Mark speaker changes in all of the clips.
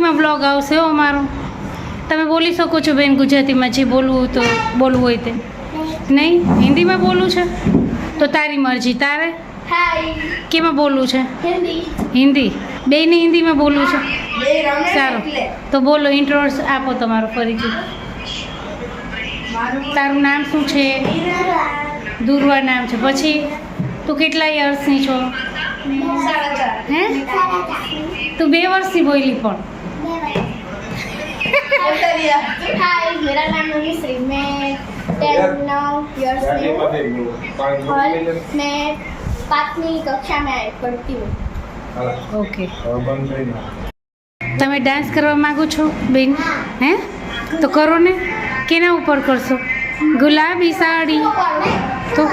Speaker 1: ગુજરાતીમાં બ્લોગ આવશે હો અમારો. તમે બોલી શકો છો બેન ગુજરાતીમાં જે બોલવું તો બોલવું હોય તે. નહીં? હિન્દીમાં બોલવું છે? તો તારી મરજી. તારે? કેમાં બોલવું છે?
Speaker 2: હિન્દી.
Speaker 1: બેને હિન્દીમાં બોલવું છે? સારું. તો બોલો ઇન્ટ્રોડ્સ આપો તમારો ફરીથી તારું નામ શું છે? દુર્વા નામ છે. પછી તું કેટલા યર્સની છો? હે? તું બે વર્ષથી બોલી પણ.
Speaker 2: हाय मेरा नाम अनुश्री मैं टेन नौ इयर्स की हूँ और मैं पाँचवीं कक्षा में पढ़ती हूँ
Speaker 1: ઓકે તમે ડાન્સ કરવા માંગો છો બેન હે તો કરો ને કેના ઉપર કરશો ગુલાબી સાડી તો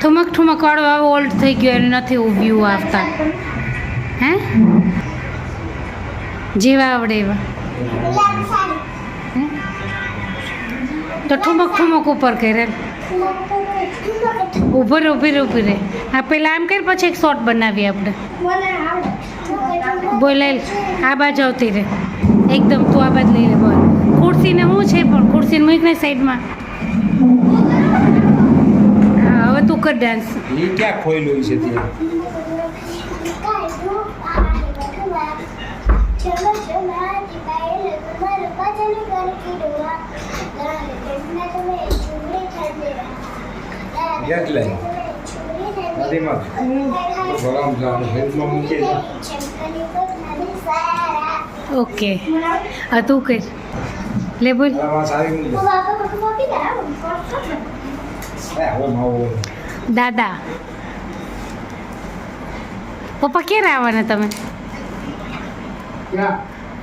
Speaker 1: ઠુમક ઠુમક વાળો આવો ઓલ્ડ થઈ ગયો એને નથી ઉભ્યું આવતા હે જેવા આવડે એવા હે? તો ઠુમક ઠુમક ઉપર કરે. ઊભો રે ઊભી રે ઊભી રે હા પેલા આમ કર પછી એક શોર્ટ બનાવીએ આપણે. બોલે આ બાજુ આવતી રે એકદમ તું આ બાજુ લઈ લે બોલ. ખુરશીને હું છે પણ ખુરશીને મૂકને સાઈડમાં. હા હવે તું કર ડાન્સ
Speaker 3: એ ક્યાં ખોયેલું છે ત્યાં
Speaker 2: ચલો ચલો આજી પાયલ તમારું ભજન કરતી ડોવા લાલ કૃષ્ણ તમે ચૂડી ઠંડી
Speaker 3: એટલે નદીમાં ગરમ જવાનું ફ્રીજમાં મૂકી દે.
Speaker 1: ઓકે હા તું કર લે બોલ
Speaker 3: આમાં સારી મૂકી દે. હે, આવો માવો
Speaker 1: દાદા પપ્પા ક્યારે આવવાના તમે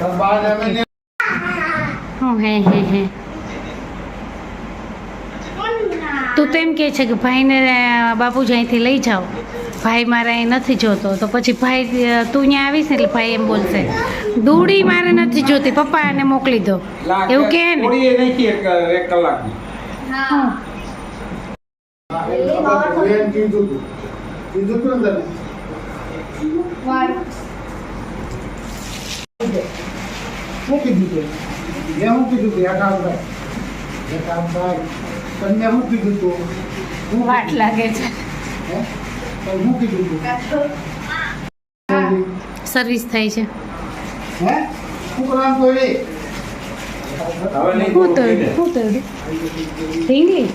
Speaker 3: હો.
Speaker 1: હું હે. તું તો એમ કહે છે કે ભાઈને બાપુજી અહીંથી લઈ જાઓ. ભાઈ મારે અહીં નથી જોતો. તો પછી ભાઈ તું અહીંયા આવીશ ને એટલે ભાઈ એમ બોલશે. દૂડી મારે નથી જોતી. પપ્પા એને મોકલી દો. એવું કે ને.
Speaker 3: થોડી એ શું
Speaker 4: કીધું તે? મેં કીધું કે યકામભાઈ યકામભાઈ તમને શું કીધું તું? હું
Speaker 1: વાટ લાગે છે.
Speaker 4: હું? કીધું તું?
Speaker 1: સર્વિસ થાય છે.
Speaker 4: હે?
Speaker 1: હું તો હું તો રીંગી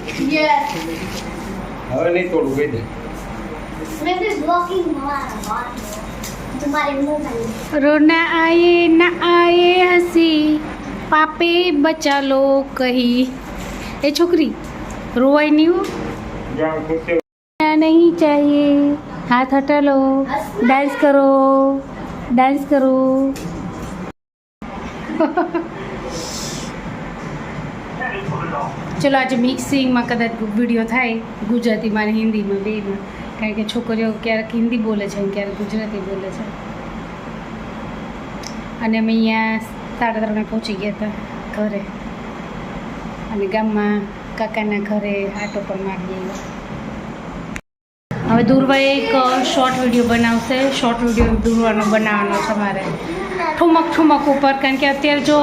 Speaker 3: હવે નહીં તોડું કહી દે.
Speaker 2: મેં બ્લોકિંગ મારા
Speaker 1: રોના આયે ના આયે હસી પાપે બચા લો કહી એ છોકરી રોવાય નહીં નહીં ચાહીએ હાથ હટાલો ડાન્સ કરો ડાન્સ કરો ચલો આજે મિક્સિંગમાં કદાચ વીડિયો થાય ગુજરાતીમાં અને હિન્દીમાં બેમાં. કારણ કે છોકરીઓ ક્યારેક હિન્દી બોલે છે ક્યારેક ગુજરાતી બોલે છે. અને અમે અહીંયા સાડા ત્રણે પહોંચી ગયા હતા ઘરે. અને ગામમાં કાકાના ઘરે આટો પર મારી ગયેલો હવે દુર્વાએ એક શોર્ટ વીડિયો બનાવશે. શોર્ટ વીડિયો દુર્વાનો બનાવવાનો છે મારે ઠુમક ઠુમક ઉપર કારણ કે અત્યારે જો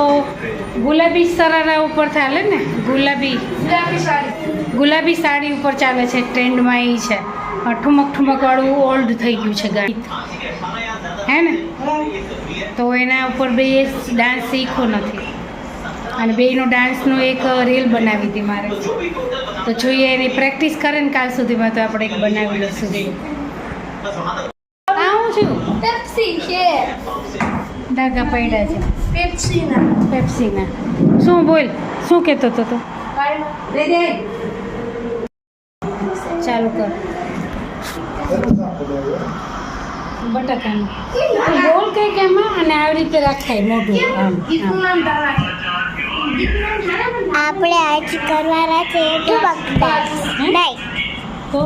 Speaker 1: ગુલાબી સરારા ઉપર ચાલે ને ગુલાબી. ગુલાબી સાડી. ઉપર ચાલે છે ટ્રેન્ડમાં એ છે. ઠુમક ઠુમકવાળું ઓલ્ડ થઈ ગયું છે ગીત હે ને? તો એના ઉપર બે ડાન્સ શીખો નથી. અને બેનો ડાન્સનો એક રીલ બનાવી હતી મારે. તો જોઈએ એની પ્રેક્ટિસ કરે ને કાલ સુધીમાં તો આપણે એક બનાવી લઈશું. હું છું.
Speaker 2: પેપ્સી છે
Speaker 1: ડાગા પડ્યા છે.
Speaker 2: પેપ્સીના
Speaker 1: પેપ્સીના શું બોલ? શું કહેતો હતો તો? ચાલુ કર. બટાકાનું. ગોળ કંઈક એમાં અને આવી રીતે રાખાય મોટું આમ
Speaker 2: આપણે આજ કરવાના છે નહીં.
Speaker 1: તો?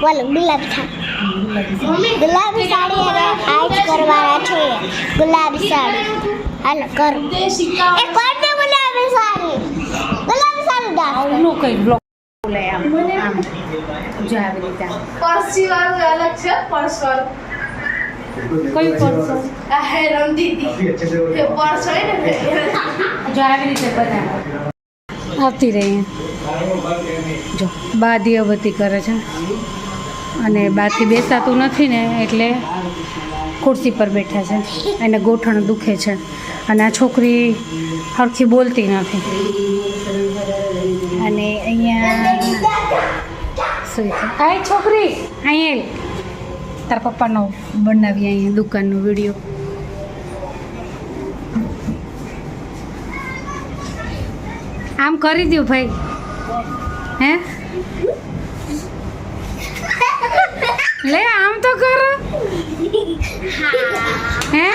Speaker 2: બોલો ગુલાબ થાળી ગુલાબી સાડી અને આજ કરવાના છે ગુલાબી સાડી હાલો કરો. એ કોણ ગુલાબી સાડી ગુલાબી સાડી ડાન્સ
Speaker 1: આવું ન કંઈ બ્લોક બોલે આમ આમ. જો આવી રીતે
Speaker 5: પરસી વાળું અલગ છે પરસ વાળું.
Speaker 1: કયું પરસ?
Speaker 5: આ હે રમદીદી એ પરસ હોય ને
Speaker 1: જો આવી રીતે બધા આવતી રહી. જો બા દિયાવતી કરે છે. અને બાથી બેસાતું નથી ને એટલે ખુરશી પર બેઠા છે. એને ગોઠણ દુખે છે. અને આ છોકરી હરખી બોલતી નથી. આ છોકરી અહીંયા તાર પપ્પાનો બનાવી અહીંયા દુકાનનો વીડિયો. આમ કરી દઉં ભાઈ. હે? લે આમ તો કરો. હે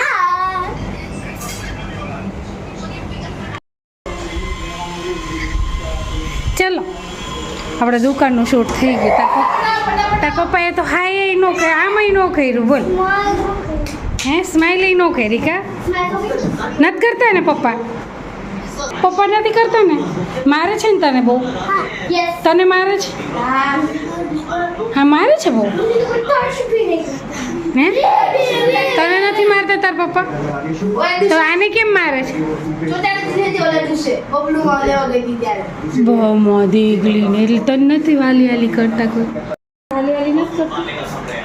Speaker 1: ચલો આપણે દુકાનનું શૂટ થઈ ગયું. તાર પપ્પા તાર પપ્પાએ તો હાય ન કહે, આમાંય ન કર્યું. બોલ. હે સ્માઈલ ન કરી કા? નથી કરતા ને પપ્પા? પપ્પા નથી કરતા ને? મારે છે ને તને બહુ? તને મારે છે? હા, મારે છે બહુ? હે? તને નથી મારતા તાર પપ્પા? તો આને કેમ મારે છે? બહુ મોદી ગલીને એટલે તને નથી વાલી વાલી કરતા કોઈ? વાલી વાલી નથી કરતું.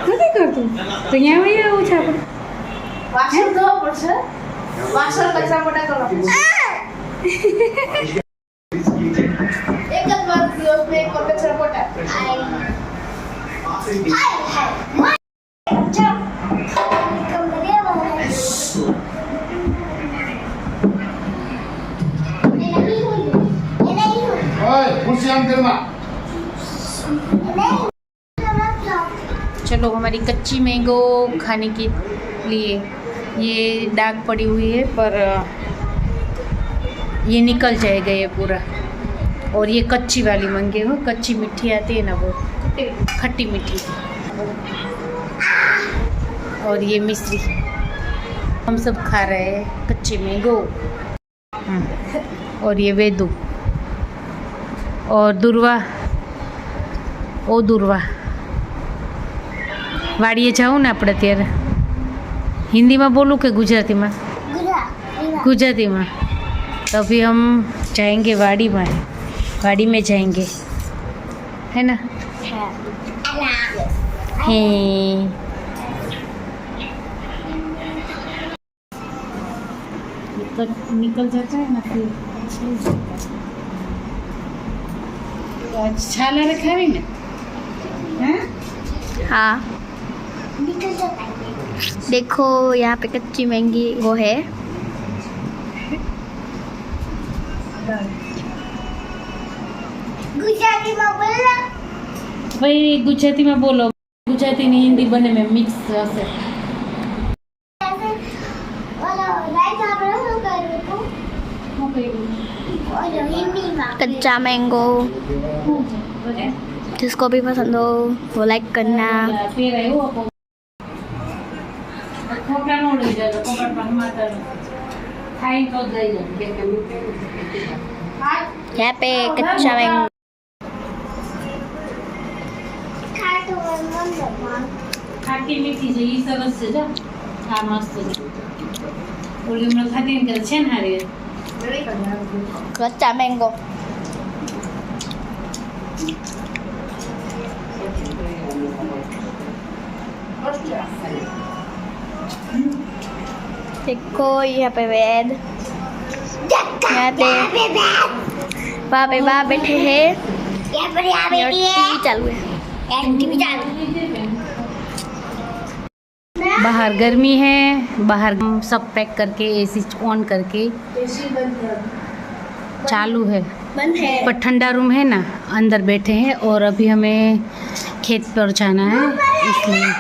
Speaker 1: નથી કરતું? તો અહીંયા વહી આવું છે આપણે?
Speaker 5: વાસણ ધોવા પડશે? વાસણ કચરા મોટા કરવા પડશે. એક જ વાર દિવસ મેં કચરા પોતા.
Speaker 1: चलो, हमारी कच्ची मैंगो खाने के लिए ये दाग पड़ी हुई है, पर ये निकल जाएगा ये पूरा। और ये कच्ची वाली मंगे हो, कच्ची मिट्टी आती है ना वो, खट्टी मिट्टी। और ये मिश्री, हम सब खा रहे हैं कच्चे मैंगो और ये वेदू। और दुर्वा ओ दुर्वा વાડીએ જાઉં ને આપણે ત્યારે હિન્દીમાં બોલું કે ગુજરાતીમાં गुजराती तो अभी हम जाएंगे वाड़ी में वाड़ी में जाएंगे है ना हैं तो निकल जाता है ना फिर तो आज छाला रखावी ने हैं
Speaker 2: हाँ देखो यहाँ पे कच्ची महंगी वो है गुजराती में बोलना
Speaker 1: ભાઈ ગુજરાતીમાં બોલો ગુજરાતી ને હિન્દી બંને મેં મિક્સ હશે
Speaker 2: कच्चा मैंगो जिसको भी पसंद हो वो लाइक करना
Speaker 1: પહેરાયું આપો ખોટા નો લઈ જાય ખોટા પણ માતા ખાઈ તો જ લઈ જાય
Speaker 2: यहाँ पे कच्चा मैंगो
Speaker 1: ખાટી મીઠી છે એ સરસ છે જો આ મસ્ત છે ઓલી હમણાં ખાતી ને કરે છે ને હારી
Speaker 2: कच्चा मैंगो देखो यहाँ पे वेद। यहाँ पे वहाँ पे वहाँ बैठे हैं। चालू है।
Speaker 1: बाहर गर्मी है बाहर सब पैक करके एसी ऑन करके चालू है।
Speaker 2: बंद है।
Speaker 1: पर ठंडा रूम है ना अंदर बैठे हैं और अभी हमें खेत पर जाना है इसलिए।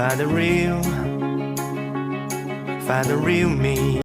Speaker 6: Find the real, find the real me.